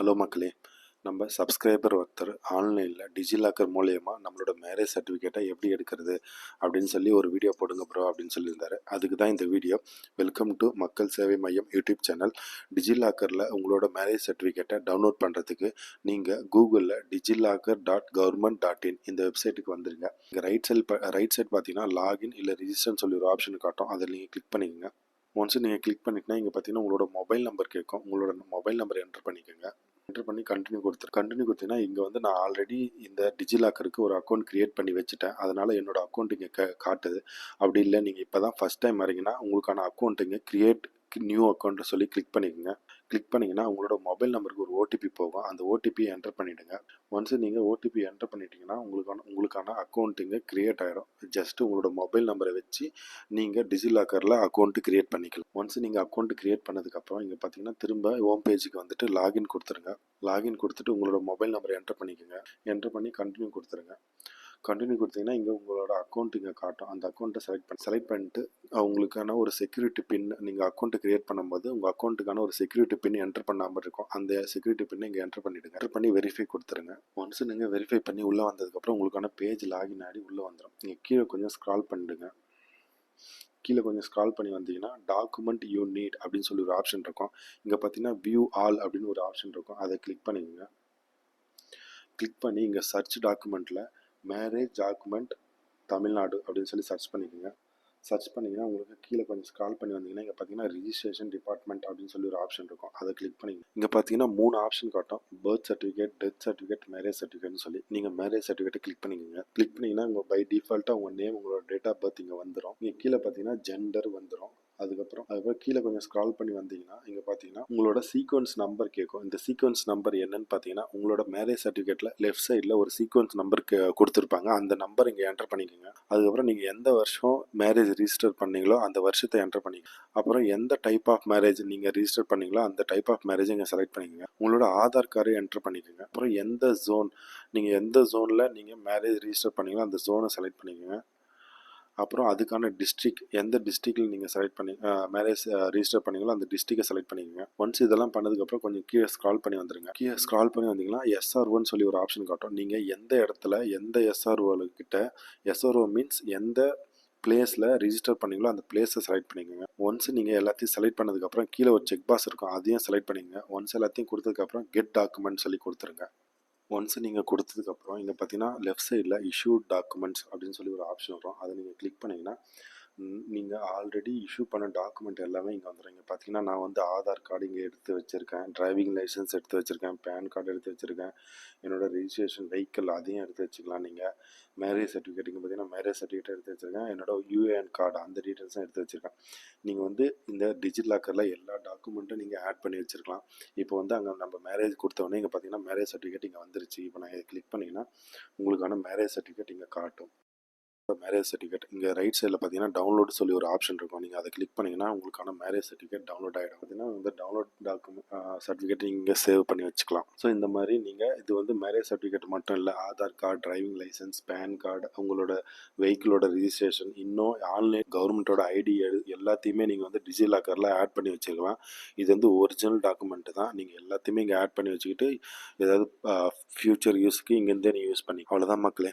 Hello மக்களே நம்ம subscriber ஒருத்தர் ஆன்லைனில் டிஜிலாக்கர் மூலயமா நம்மளோட மேரேஜ் சர்டிஃபிகேட்டை எப்படி எடுக்கிறது அப்படின்னு சொல்லி ஒரு வீடியோ போடுங்க ப்ரோ அப்படின்னு சொல்லியிருந்தாரு. அதுக்கு தான் இந்த வீடியோ வெல்கம் டு மக்கள் சேவை மையம் யூடியூப் சேனல். டிஜிலாக்கரில் உங்களோட மேரேஜ் சர்டிஃபிகேட்டை டவுன்லோட் பண்ணுறதுக்கு நீங்கள் கூகுளில் DigiLocker dot government dot in இந்த வெப்சைட்டுக்கு வந்துடுங்க இங்கே ரைட் சைட் ரைட் சைட் பார்த்தீங்கன்னா லாகின் இல்லை ரிஜிஸ்டர்னு சொல்லி ஒரு ஆப்ஷன் காட்டும். அதில் நீங்கள் கிளிக் பண்ணிக்கோங்க. ஒன்ஸ் நீங்கள் கிளிக் பண்ணிட்டீங்கன்னா இங்கே பார்த்தீங்கன்னா உங்களோட மொபைல் நம்பர் கேட்கும். உங்களோட மொபைல் நம்பர் என்டர் பண்ணிக்கோங்க. என்டர் பண்ணி கண்டினியூ கொடுத்துரு கண்டினியூ கொடுத்தீங்கன்னா இங்கே வந்து நான் ஆல்ரெடி இந்த டிஜிலாக்கருக்கு ஒரு அக்கௌண்ட் க்ரியேட் பண்ணி வச்சுட்டேன். அதனால் என்னோட அக்கௌண்ட் இங்கே க காட்டுது. அப்படி இல்லை நீங்கள் இப்போ தான் ஃபஸ்ட் டைம் வரீங்கன்னா உங்களுக்கான அக்கௌண்ட் இங்கே க்ரியேட் நியூ அக்கௌண்ட்டை சொல்லி கிளிக் பண்ணிக்கோங்க. கிளிக் பண்ணிங்கன்னா உங்களோட மொபைல் நம்பருக்கு ஒரு ஓடிபி போகும். அந்த ஓடிபி என்டர் பண்ணிவிடுங்க ஒன்ஸ் நீங்கள் ஓடிபி என்டர் பண்ணிட்டீங்கன்னா உங்களுக்கான உங்களுக்கான அக்கௌண்ட் இங்கே க்ரியேட் ஆகிடும் ஜஸ்ட்டு உங்களோட மொபைல் நம்பரை வச்சு நீங்கள் டிஜிலாக்கரில் அக்கௌண்ட்டு க்ரியேட் பண்ணிக்கலாம். ஒன்ஸ் நீங்கள் அக்கௌண்ட் க்ரியேட் பண்ணதுக்கப்புறம் இங்கே பார்த்தீங்கன்னா திரும்ப ஹோம் பேஜுக்கு வந்துட்டு லாகின் கொடுத்துருங்க. லாகின் கொடுத்துட்டு உங்களோட மொபைல் நம்பரை என்டர் பண்ணிக்கோங்க. என்டர் பண்ணி கண்டினியூ கொடுத்துருங்க. கண்டினியூ கொடுத்தீங்கன்னா இங்கே உங்களோட அக்கௌண்ட் இங்கே காட்டும். அந்த அக்கௌண்ட்டை செலக்ட் பண்ணி செலக்ட் பண்ணிட்டு அவங்களுக்கான ஒரு செக்யூரிட்டி பின் நீங்கள் அக்கௌண்ட்டு க்ரியேட் பண்ணும்போது உங்கள் அக்கௌண்ட்டுக்கான ஒரு செக்யூரிட்டி பின் என்டர் பண்ணாமல் இருக்கும். அந்த செக்யூரிட்டி பின்னை இங்கே என்டர் பண்ணிவிடுங்க என்டர் பண்ணி வெரிஃபை கொடுத்துருங்க. ஒன்ஸ் நீங்கள் வெரிஃபை பண்ணி உள்ளே வந்ததுக்கப்புறம் உங்களுக்கான பேஜ் லாகின் ஆடி உள்ளே வந்துடும் நீங்கள் கீழே கொஞ்சம் ஸ்க்ரால் பண்ணிடுங்க. கீழே கொஞ்சம் ஸ்க்ரால் பண்ணி வந்தீங்கன்னா டாக்குமெண்ட் யூ நீட் அப்படின்னு சொல்லி ஒரு ஆப்ஷன் இருக்கும். இங்கே பார்த்தீங்கன்னா வியூ ஆல் அப்படின்னு ஒரு ஆப்ஷன் இருக்கும். அதை கிளிக் பண்ணிக்கோங்க. கிளிக் பண்ணி இங்கே சர்ச் டாக்குமெண்ட்டில் மேரேஜ் டாக்குமெண்ட் தமிழ்நாடு அப்படின்னு சொல்லி சர்ச் பண்ணிக்கோங்க. சர்ச் பண்ணிங்கன்னா உங்களுக்கு கீழே கொஞ்சம் ஸ்கால் பண்ணி வந்தீங்கன்னா இங்கே பார்த்தீங்கன்னா ரிஜிஸ்ட்ரேஷன் டிபார்ட்மெண்ட் அப்படின்னு சொல்லி ஒரு ஆப்ஷன் இருக்கும். அதை கிளிக் பண்ணிங்க இங்கே பார்த்தீங்கன்னா மூணு ஆப்ஷன் காட்டும். Birth certificate death certificate marriage சர்டிஃபிகேட்னு சொல்லி நீங்கள் மேரேஜ் சர்டிஃபிகேட்டை கிளிக் பண்ணிக்கோங்க. கிளிக் பண்ணிங்கன்னா உங்கள் பை டிஃபால்ட்டாக உங்கள் நேம் உங்களோட டேட் ஆஃப் பர்த் இங்கே வந்துடும் இங்கே கீழே பார்த்தீங்கன்னா ஜெண்டர் வந்துடும் அதுக்கப்புறம் அதுக்கப்புறம் கீழே கொஞ்சம் ஸ்க்ரால் பண்ணி வந்தீங்கன்னா இங்கே பார்த்தீங்கன்னா உங்களோட சீக்வன்ஸ் நம்பர் கேட்கும் இந்த சீக்வன்ஸ் நம்பர் என்னன்னு பார்த்தீங்கன்னா உங்களோட மேரேஜ் சர்டிஃபிகேட்டில் லெஃப்ட் சைடில் ஒரு சீக்வன்ஸ் நம்பர் கொடுத்துருப்பாங்க. அந்த நம்பர் இங்கே என்டர் பண்ணிக்கோங்க. அதுக்கப்புறம் நீங்கள் எந்த வருஷம் மேரேஜ் ரிஜிஸ்டர் பண்ணீங்களோ அந்த வருஷத்தை என்டர் பண்ணிக்கோங்க. அப்புறம் எந்த டைப் ஆஃப் மேரேஜ் நீங்கள் ரிஜிஸ்டர் பண்ணீங்களோ அந்த டைப் ஆஃப் மேரேஜ் இங்கே செலக்ட் பண்ணிக்கோங்க. உங்களோட ஆதார் கார்டை என்டர் பண்ணிக்கோங்க. அப்புறம் எந்த ஜோன் நீங்கள் எந்த ஜோனில் நீங்கள் மேரேஜ் ரிஜிஸ்டர் பண்ணீங்களோ அந்த ஜோனை செலக்ட் பண்ணிக்கோங்க. அப்புறம் அதுக்கான டிஸ்ட்ரிக் எந்த டிஸ்ட்ரிக்டில் நீங்கள் செலக்ட் பண்ணி மேரேஜ் ரிஜிஸ்டர் பண்ணீங்களோ அந்த டிஸ்ட்ரிக்டை செலக்ட் பண்ணிக்கோங்க. ஒன்ஸ் இதெல்லாம் பண்ணதுக்கப்புறம் கொஞ்சம் கீழே ஸ்க்ரால் பண்ணி வந்துருங்க. கீழே ஸ்க்ரால் பண்ணி வந்தீங்கன்னா எஸ்ஆர்ஓன்னு சொல்லி ஒரு ஆப்ஷன் காட்டும். நீங்கள் எந்த இடத்துல எந்த எஸ்ஆர்ஓ கிட்ட எஸ்ஆர்ஓ மீன்ஸ் எந்த பிளேஸில் ரிஜிஸ்டர் பண்ணீங்களோ அந்த பிளேஸை செலக்ட் பண்ணிக்கோங்க. ஒன்ஸ் நீங்கள் எல்லாத்தையும் செலக்ட் பண்ணதுக்கப்புறம் கீழே ஒரு செக் பாக்ஸ் இருக்கும். அதையும் செலக்ட் பண்ணிக்கோங்க. ஒன்ஸ் எல்லாத்தையும் கொடுத்ததுக்கப்புறம் கெட் டாக்குமெண்ட் சொல்லி கொடுத்துருங்க. ஒன்ஸ் நீங்கள் கொடுத்ததுக்கப்புறம் இங்கே பார்த்தீங்கன்னா லெஃப்ட் சைடில் இஷ்யூ டாக்குமெண்ட்ஸ் அப்படின்னு சொல்லி ஒரு ஆப்ஷன் வரும். அதை நீங்கள் கிளிக் பண்ணிங்கன்னா நீங்கள் ஆல்ரெடி இஷ்யூ பண்ண டாக்குமெண்ட் எல்லாமே இங்கே வந்துடும் பார்த்தீங்கன்னா நான் வந்து ஆதார் கார்டு இங்கே எடுத்து வச்சுருக்கேன். டிரைவிங் லைசன்ஸ் எடுத்து வச்சுருக்கேன். பேன் கார்டு எடுத்து வச்சுருக்கேன். என்னோடய ரிஜிஸ்ட்ரேஷன் வெஹிக்கிள் அதையும் எடுத்து வச்சுக்கலாம் நீங்கள் மேரேஜ் சர்டிஃபிகேட் இங்கே பார்த்தீங்கன்னா மேரேஜ் சர்டிஃபிகேட் எடுத்து வச்சுருக்கேன். என்னோடய யூஏஎன் கார்டு அந்த டீட்டெயில்ஸும் எடுத்து வச்சுருக்கேன். நீங்கள் வந்து இந்த டிஜிட் லாக்கரில் எல்லா டாக்குமெண்ட்டும் நீங்கள் ஆட் பண்ணி வச்சுருக்கலாம். இப்போ வந்து அங்கே நம்ம மேரேஜ் கொடுத்தவொடனே இங்கே பார்த்தீங்கன்னா மேரேஜ் சர்டிஃபிகேட் இங்கே வந்துருச்சு. இப்போ நான் இதை கிளிக் பண்ணிங்கன்னா உங்களுக்கான மேரேஜ் சர்டிஃபிகேட் இங்கே காட்டும். மேரேஜ் சர்டிஃபிகேட் இங்கே ரைட் சைடில் பார்த்தீங்கன்னா டவுன்லோட் சொல்லி ஒரு ஆப்ஷன் இருக்கும். நீங்கள் அதை கிளிக் பண்ணிங்கன்னா உங்களுக்கான மேரேஜ் சர்டிஃபிகேட் டவுன்லோட் ஆகிடும் பார்த்தீங்கன்னா வந்து டவுன்லோட் டாக்குமெண்ட் சர்டிஃபிகேட் இங்கே சேவ் பண்ணி வச்சுக்கலாம். ஸோ இந்த மாதிரி நீங்கள் இது வந்து மேரேஜ் சர்டிஃபிகேட் மட்டும் இல்லை Aadhaar card driving licence PAN card உங்களோட வெஹிக்கிளோட ரிஜிஸ்ட்ரேஷன் இன்னும் ஆன்லைன் கவர்மெண்ட்டோட ஐடி எல்லாத்தையுமே நீங்கள் வந்து டிஜிலாக்கரில் ஆட் பண்ணி வச்சுக்கலாம். இது வந்து ஒரிஜினல் டாக்குமெண்ட்டு தான். நீங்கள் எல்லாத்தையுமே இங்கே ஆட் பண்ணி வச்சுக்கிட்டு ஏதாவது ஃப்யூச்சர் யூஸுக்கு இங்கேருந்தே நீங்கள் யூஸ் பண்ணி அவ்வளோதான் மக்களே.